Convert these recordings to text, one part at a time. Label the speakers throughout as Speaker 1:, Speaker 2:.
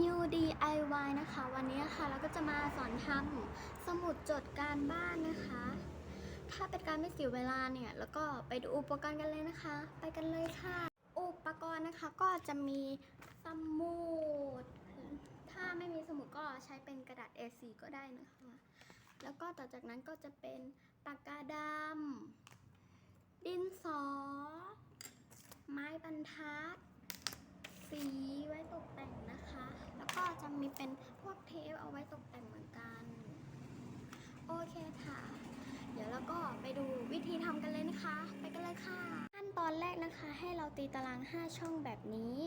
Speaker 1: New DIY นะคะ วันนี้นะคะเราก็จะมาสอนทำสมุดจดการบ้านนะคะ ถ้าเป็นการไม่เสียเวลาเนี่ย แล้วก็ไปดูอุปกรณ์กันเลยนะคะ ไปกันเลยค่ะ นะคะก็จะมีสมุด ถ้าไม่มีสมุดก็ใช้เป็นกระดาษ A4 ก็ได้นะคะ แล้วก็ต่อจากนั้นก็จะเป็นปากกาดำ ดินสอ ไม้บรรทัด สีไว้ตกแต่งนะคะ แล้วก็จะมีเป็นพวกเทปเอาไว้ตกแต่งเหมือนกัน โอเคค่ะ เดี๋ยวเราก็ไปดูวิธีทำกันเลยนะคะ ไปกันเลยค่ะ อนแรกนะคะให้เราตีตาราง 5 ช่องแบบนี้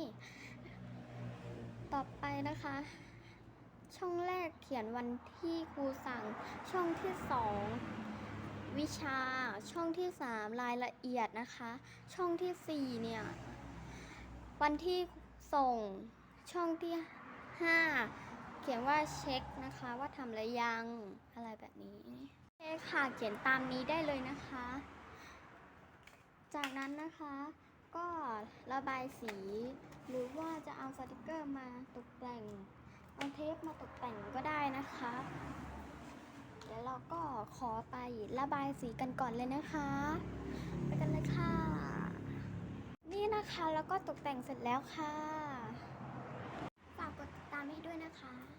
Speaker 1: ต่อไปนะคะ ช่องแรกเขียนวันที่ครูสั่ง ช่องที่ 2 วิชา ช่องที่ 3 รายละเอียดนะคะ ช่องทีสี่4 เนี่ย วันที่ส่ง ช่องที่ 5 เขียนว่าเช็คนะคะว่าทำอะไรยังอะไรแบบนี้โอเคค่ะเขียนตามนี้ได้เลยนะคะ จากนั้นนะคะก็ระบายสี หรือว่าจะเอาสติกเกอร์มาตกแต่งเอาเทปมาตกแต่งก็ได้นะคะ เดี๋ยวเราก็ขอไประบายสีกันก่อนเลยนะคะ ไปกันเลยค่ะ นี่นะคะแล้วก็ตกแต่งเสร็จแล้วค่ะฝากกดติดตามให้ด้วยนะคะ